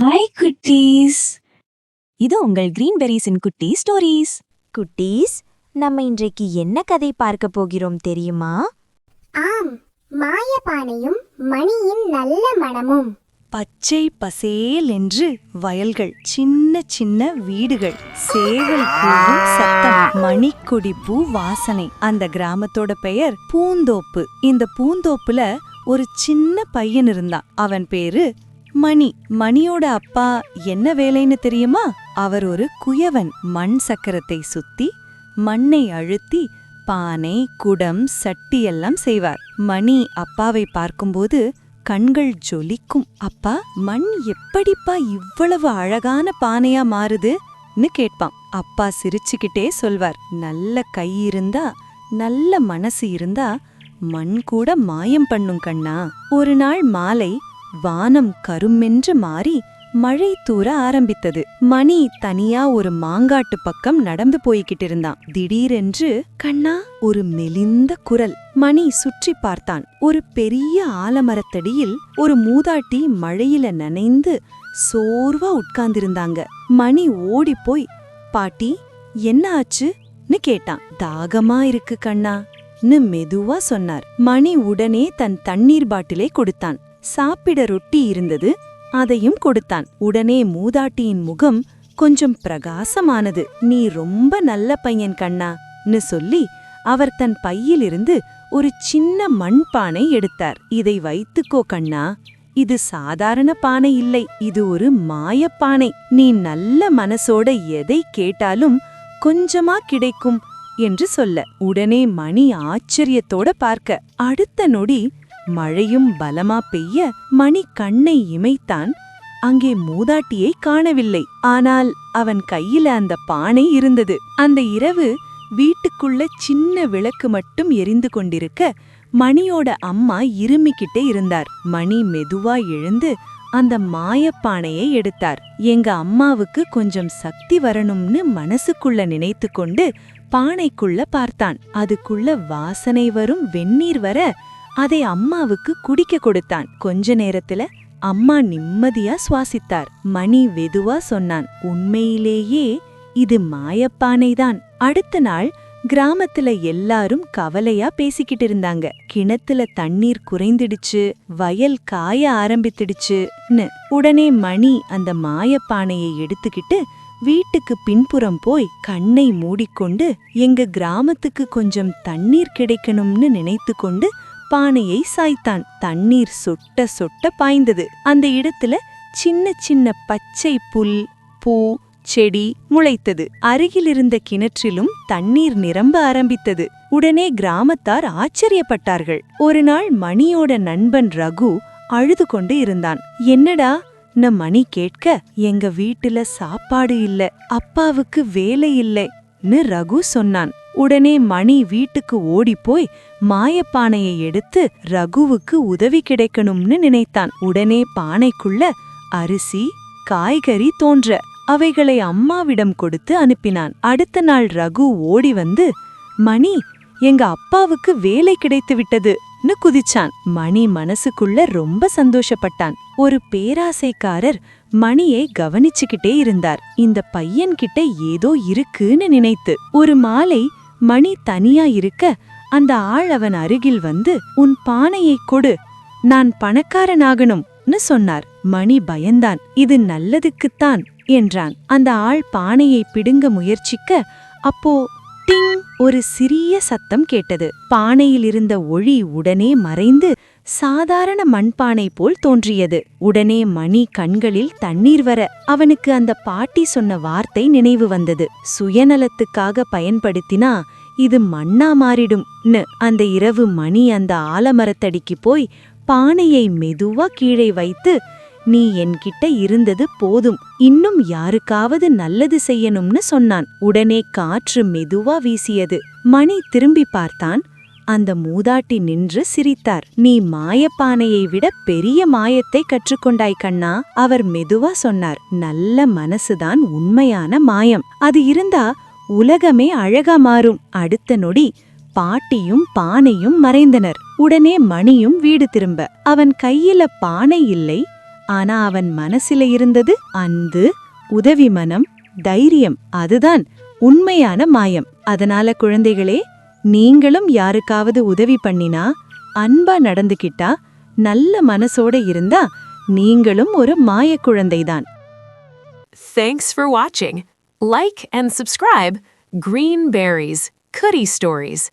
Hi குட்டீஸ். இது உங்கள் கிரீன்பெரிஸின் குட்டி ஸ்டோரீஸ் குட்டீஸ் நம்ம இன்றைக்கு என்ன கதை பார்க்க போகிறோம் தெரியுமா? ஆம் மாயப்பானையும் மணியின் நல்ல மணமும். பச்சை பசேல் என்று வயல்கள் சின்ன சின்ன வீடுகள் சேவல் கூவும் சத்தம் மணிக்கொடி பூ வாசனை. அந்த கிராமத்தோட பெயர் பூந்தோப்பு. இந்த பூந்தோப்புல ஒரு சின்ன பையன் இருந்தான். அவன் பேரு மணி மணியோட அப்பா என்ன வேலைன்னு தெரியுமா? அவர் ஒரு குயவன் மண் சக்கரத்தை சுத்தி மண்ணை அழுத்தி பானை குடம் சட்டி எல்லாம் செய்வார். மணி அப்பாவை பார்க்கும்போது கண்கள் ஜொலிக்கும். அப்பா மண் எப்படிப்பா இவ்வளவு அழகான பானையா மாறுதுன்னு கேட்பான். அப்பா சிரிச்சுக்கிட்டே சொல்வார். நல்ல கை இருந்தா நல்ல மனசு இருந்தா மண் கூட மாயம் பண்ணும் கண்ணா. ஒரு நாள் மாலை வானம் கருமென்று மாறி மழை தூர ஆரம்பித்தது. மணி தனியா ஒரு மாங்காட்டு பக்கம் நடந்து போய்கிட்டு இருந்தான் திடீரென்று கண்ணா! ஒரு மெலிந்த குரல். மணி சுற்றி பார்த்தான். ஒரு பெரிய ஆலமரத்தடியில் ஒரு மூதாட்டி மழையில நனைந்து சோர்வா உட்கார்ந்திருந்தாங்க. மணி ஓடி போய் பாட்டி என்ன ஆச்சுன்னு கேட்டான். தாகமா இருக்கு கண்ணா! ன்னு மெதுவா சொன்னார். மணி உடனே தன் தண்ணீர் பாட்டிலை கொடுத்தான். சாப்பிட ரொட்டி இருந்தது. அதையும் கொடுத்தான். உடனே மூதாட்டியின் முகம் கொஞ்சம் பிரகாசமானது. நீ ரொம்ப நல்ல பையன் கண்ணான்னு சொல்லி அவர் தன் பையிலிருந்து ஒரு சின்ன மண் பானை எடுத்தார். இதை வைத்துக்கோ கண்ணா. இது சாதாரண பானை இல்லை. இது ஒரு மாயப்பானை நீ நல்ல மனசோட எதை கேட்டாலும் கொஞ்சமா கிடைக்கும் என்று சொல்ல. உடனே மணி ஆச்சரியத்தோட பார்க்க. அடுத்த நொடி மழையும் பலமா பெய்ய மணி கண்ணை இமைத்தான். அங்கே மூதாட்டியை காணவில்லை. ஆனால் அவன் கையில அந்த பானை இருந்தது. அந்த இரவு வீட்டுக்குள்ள சின்ன விளக்கு மட்டும் எரிந்து கொண்டிருக்க மணியோட அம்மா இருமிக்கிட்டே இருந்தார். மணி மெதுவா எழுந்து அந்த மாயப்பானையை எடுத்தார். எங்க அம்மாவுக்கு கொஞ்சம் சக்தி வரணும்னு மனசுக்குள்ள நினைத்து கொண்டு பானைக்குள்ள பார்த்தான். அதுக்குள்ள வாசனை வரும் வெந்நீர் வர அதை அம்மாவுக்கு குடிக்க கொடுத்தான். கொஞ்ச நேரத்துல அம்மா நிம்மதியா சுவாசித்தார். மணி வெதுவா சொன்னான் உண்மையிலேயே இது மாயப்பானைதான். அடுத்த நாள் கிராமத்துல எல்லாரும் கவலையா பேசிக்கிட்டு இருந்தாங்க. கிணத்துல தண்ணீர் குறைந்துடுச்சு வயல் காய ஆரம்பித்துடுச்சுன்னு. உடனே மணி அந்த மாயப்பானையை எடுத்துக்கிட்டு வீட்டுக்கு பின்புறம் போய் கண்ணை மூடிக்கொண்டு எங்க கிராமத்துக்கு கொஞ்சம் தண்ணீர் கிடைக்கணும்னு நினைத்து கொண்டு பானையை சாய்த்தான். தண்ணீர் சொட்ட சொட்ட பாய்ந்தது. அந்த இடத்துல சின்ன சின்ன பச்சை புல் பூ செடி முளைத்தது. அருகிலிருந்த கிணற்றிலும் தண்ணீர் நிரம்ப ஆரம்பித்தது. உடனே கிராமத்தார் ஆச்சரியப்பட்டார்கள். ஒரு நாள் மணியோட நண்பன் ரகு அழுது கொண்டு இருந்தான். என்னடா நம் மணி கேட்க எங்க வீட்டுல சாப்பாடு இல்ல அப்பாவுக்கு வேலை இல்லைன்னு ரகு சொன்னான். உடனே மணி வீட்டுக்கு ஓடிப்போய் மாயப்பானையை எடுத்து ரகுவுக்கு உதவி கிடைக்கணும்னு நினைத்தான். உடனே பானைக்குள்ள அரிசி காய்கறி தோன்ற அவைகளை அம்மாவிடம் கொடுத்து அனுப்பினான். அடுத்த நாள் ரகு ஓடி வந்து மணி எங்க அப்பாவுக்கு வேலை கிடைத்து விட்டதுன்னு குதிச்சான். மணி மனசுக்குள்ள ரொம்ப சந்தோஷப்பட்டான். ஒரு பேராசைக்காரர் மணியை கவனிச்சுக்கிட்டே இருந்தார். இந்த பையன்கிட்ட ஏதோ இருக்குன்னு நினைத்து ஒரு மாலை மணி தனியா இருக்க அந்த ஆள் அவன் அருகில் வந்து உன் பானையை கொடு. நான் பணக்காரனாகணும்னு சொன்னார். மணி பயந்தான். இது நல்லதுக்குத்தான் என்றான். அந்த ஆள் பானையை பிடுங்க முயற்சிக்க அப்போ டிங் ஒரு சிறிய சத்தம் கேட்டது. பானையில் இருந்த ஒளி உடனே மறைந்து சாதாரண மண்பானை போல் தோன்றியது. உடனே மணி கண்களில் தண்ணீர் வர அவனுக்கு அந்த பாட்டி சொன்ன வார்த்தை நினைவு வந்தது. சுயநலத்துக்காக பயன்படுத்தினா இது மண்ணா மாறிடும்னு அந்த இரவு மணி அந்த ஆலமரத்தடிக்கு போய் பானையை மெதுவா கீழே வைத்து நீ என்கிட்ட இருந்தது போதும் இன்னும் யாருக்காவது நல்லது செய்யணும்னு சொன்னான். உடனே காற்று மெதுவா வீசியது. மணி திரும்பி பார்த்தான். அந்த மூதாட்டி நின்று சிரித்தார். நீ மாயப்பானையை விட பெரிய மாயத்தை கற்றுக்கொண்டாய் கண்ணா அவர் மெதுவா சொன்னார். நல்ல மனசுதான் உண்மையான மாயம். அது இருந்தா உலகமே அழகா மாறும். அடுத்த நொடி பாட்டியும் பானையும் மறைந்தனர். உடனே மணியும் வீடு திரும்ப. அவன் கையில பானை இல்லை ஆனா அவன் மனசில இருந்தது அன்பு உதவி மனம் தைரியம். அதுதான் உண்மையான மாயம். அதனால குழந்தைகளே நீங்களும் யாருக்காவது உதவி பண்ணினா அன்பா நடந்துக்கிட்டா நல்ல மனசோட இருந்தா நீங்களும் ஒரு மாயக் குழந்தைதான் Thanks for watching. Like and subscribe Green Berries Cookie Stories.